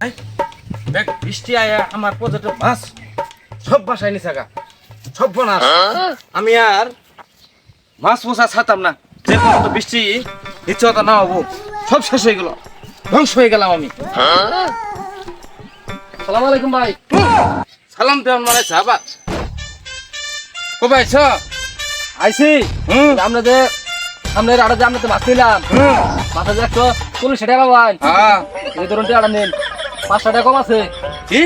এই, দেখ বৃষ্টি আয়া আমার পর্যটক মাছ সব বাসায় নিছে গা সব বনাস। আমি আর মাছ পোষা ছাতাম না যে পর্যন্ত বৃষ্টি নিশ্চয়তা না হব সব শেষ হয়ে গেল ধ্বংস হয়ে গেলাম আমি। সালাম আলাইকুম ভাই। সালাম দেওয়ান মানে সাহাবাত কবে আইছ? আইসি হুম? আমরা যে সামনে আড়া যে আমরা তো মাছ নিলাম। মাথা যে একশো চল্লিশ টাকা ভাই হ্যাঁ। এই ধরুন টাকা নিন। পাঁচশো টাকা কম আছে। কি?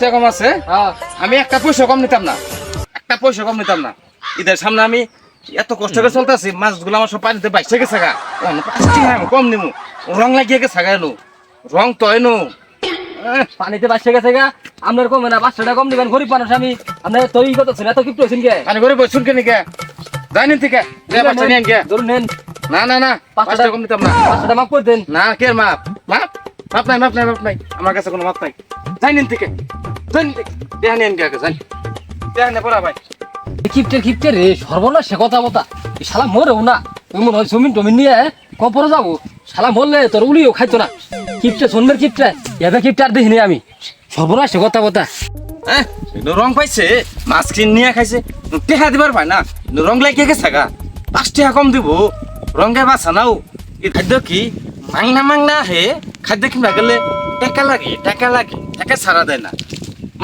টাকা কম আছে? হ্যাঁ। আমি একটা পয়সা কম নিতাম না। একটা পয়সা কম নিতাম না। ঈদের সামনে আমি এত কষ্ট করে চলতেছি মাছগুলো আমার সব পানিতে বাইসে গেছে গা। কম নিমু। রং লাগিয়ে গেছে গা এনো। রং তো এনো। পানিতে বাসে গেছে গা। আপনার কমে না পাঁচশো টাকা কম দিবেন। গরিব মানুষ আমি আপনার তৈরি কত ছিল এত কিপ্ট হয়েছেন কে? থেকে। ধরুন নেন। না না না পাঁচ পাঁচশো টাকা কম নিতাম না। পাঁচশো টাকা মাফ করে দেন। না কে মাপ? মাপ? মাপ নাই মাপ নাই মাপ নাই। আমার কাছে কোনো মাপ নাই। যাই নিন থেকে যাই নিন থেকে নিয়ে কে আগে যাই। দেহা নিয়ে পড়া ভাই। কিপ্টের কিপ্টের রে সর্বনাশ সে কথা বতা শালা মরেও না তুই মনে হয় জমিন টমিন নিয়ে কপরে যাব। শালা মরলে তোর উলিও খাইতো না। কিপ্টে সোনমের কিপ্টে এবে কিপ্টে আর দেখিনি আমি। সর্বনাশ সে কথা বতা হ্যাঁ রং পাইছে মাছ কিন নিয়ে খাইছে। টেহা দিবার পায় না রং লাগিয়ে গেছে গা। পাঁচ টাকা কম দিব। রঙে বাছা নাও। এই খাদ্য কি? মাংনা মাংনা হে খাদ্য কিনবা গেলে টাকা লাগে টাকা লাগে টাকা ছাড়া দেয় না।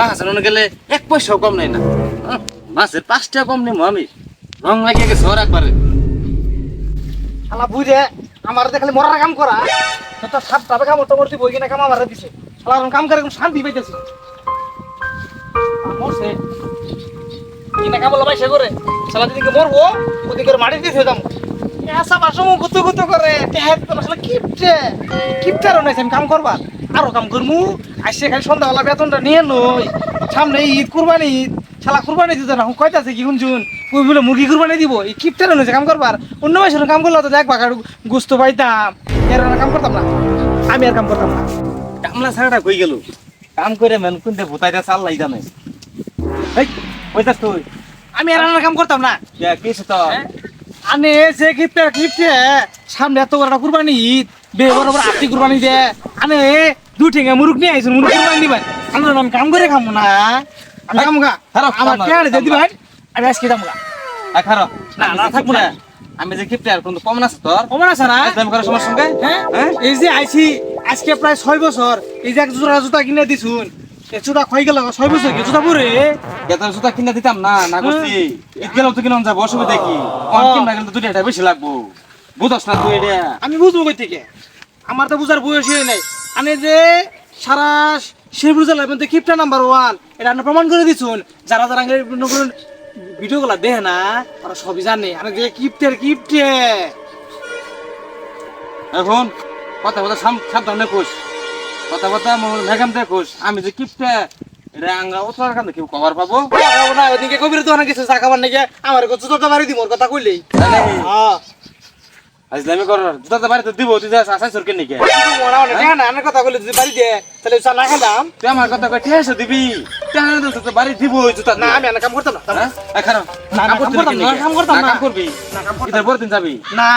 আনতে গেলে এক পয়সাও কম নেই না। হ্যাঁ, মাছের পাঁচ টাকা কম নেব আমি। রং লাগিয়ে গেছে ওর একবারে। শালা বুঝে আমার দেখলে মরার কাম করা। তো সাপ তাবে করতে বই কিনা কাম আমার দিছে। শালা কাম করে শান্তি পাইতেছে মরছে। কিনা কাম লবাই সে করে শালা দিদিকে মরবো ওদিকে মাটি দিয়ে দাম বাসম গুতো গুতো করে। কিপটে। নাই আমি কাম করবা আরও কাম করমু। আইসে খালি সন্ধ্যাবেলা বেতনটা নিয়ে নই। সামনে ঈদ কুরবানি ঈদ। শালা কুরবানি দিতে না কয়তাছে কি শুনছুন? ওই বলে মুরগি কুরবানি দিব। এই নইছে কাম করবার। অন্য মাসের কাম করলে তো দেখ বাগার গুস্ত পাইতাম। এর কাম করতাম না। আমি আর কাম করতাম না। কামলা ছাড়াটা কই গেল? কাম করে মেন কোনতে ভুতাইটা চাল লাই জানে এই কইতাস তুই? আমি আর কাম করতাম না। কে কিস তো। আনে যে কিপটার কিপটে সামনে এত বড় কুরবানি ঈদ বে বড় বড় কুরবানি দে। আনে দুই ঠেঙ্গা মুরুক নিয়ে কুরবানি দিবেন। আমরা আমি কাম করে খামু না। আমি কাম গা। খারাপ, আমার খারাপ। কেন দিয়ে দিবেন? আমি আজকে যাব গা। না, না, থাকব না। আমি যে কিপটে আর কোন কম আছে তোর? কমন আছে না? দাম করার সময় সঙ্গে হ্যাঁ? হ্যাঁ? এই যে আইছি আজকে প্রায় ছয় বছর। এই যে এক জোড়া জুতা কিনে দিছুন। জুতা খাই গেল ছয় বছর কি জুতা পরে গেতার জুতা কিনা দিতাম না না করছি ঈদ গেলেও তো কিনা যাব অসুবিধা কি? অন কিনা গেলে দুই টাকা বেশি লাগবো। বুঝস না তুই এটা আমি বুঝব কই থেকে আমার তো বুঝার বয়স হয়ে নাই। আমি যে সারা শেরপুর জেলার মধ্যে কিপটা নাম্বার ওয়ান এটা আপনি প্রমাণ করে দিছুন। যারা যারা ভিডিও গুলা দেখে না ওরা সবই জানে। আমি যে কিপটের কিপটে। এখন কথা কথা সাবধানে কোষ কথা কথা মেঘাম দে কোষ আমি যে কিপটে এটা আঙ্গা ওতলার কাছে কেউ কভার পাবো? না ওদিকে কবির তো অনেক কিছু চা নাকি আমার জুতা বাড়ি দিব ওর কথা কইলেই। হ্যাঁ। আজলামি কর জুতা বাড়িতে দিব তুই যাস আসাই সরকে নাকি কিন্তু না, না, আমার কথা কইলে যদি বাড়ি দে তাহলে চা না খেলাম? তুই আমার কথা কই ঠেস দিবি। তাহলে তো বাড়ি দিব ওই জুতা না আমি কাম করতাম না। হ্যাঁ? এই খারাপ না, না, কাম করতাম না, কাম করতাম না, না। কাম করবি? না, কাম করতাম দিন যাবি? না।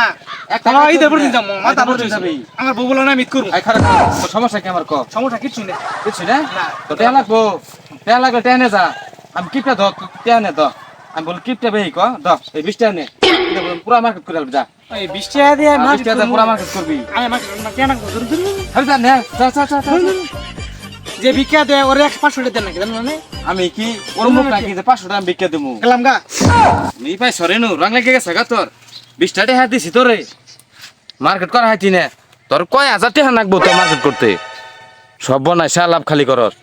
আমার বউ বলে না মিট করব। সমস্যা কি আমার ক? সমস্যা নেই। কিছু না। তো টেয়া লাগবো। টেয়া লাগলে টেনে যা। আমি কিপটা দ টেয়া নে আমি বল কিপটা বেই ক দ এই বিশ টেয়া নে। পুরা মার্কেট করে যা। এই বিশ টাকা দিয়ে বিশ টাকা দিয়ে পুরা মার্কেট করবি। যা নে যা যা যা যা, যা। যে ভিক্ষা দেয় ওরে এক পাঁচশো টাকা দেন নাকি মানে? আমি কি ওর মুখ রাখি যে পাঁচশো টাকা বিক্রি দেবো গেলাম গা। নি পাই সরে নু রং লেগে গেছে গা তোর। বিশ টাকা দিছি তোরে। মার্কেট করা হাইতি নে তোর কয় হাজার টাকা নাকবো তো মার্কেট করতে? সব বনাই লাভ খালি করস।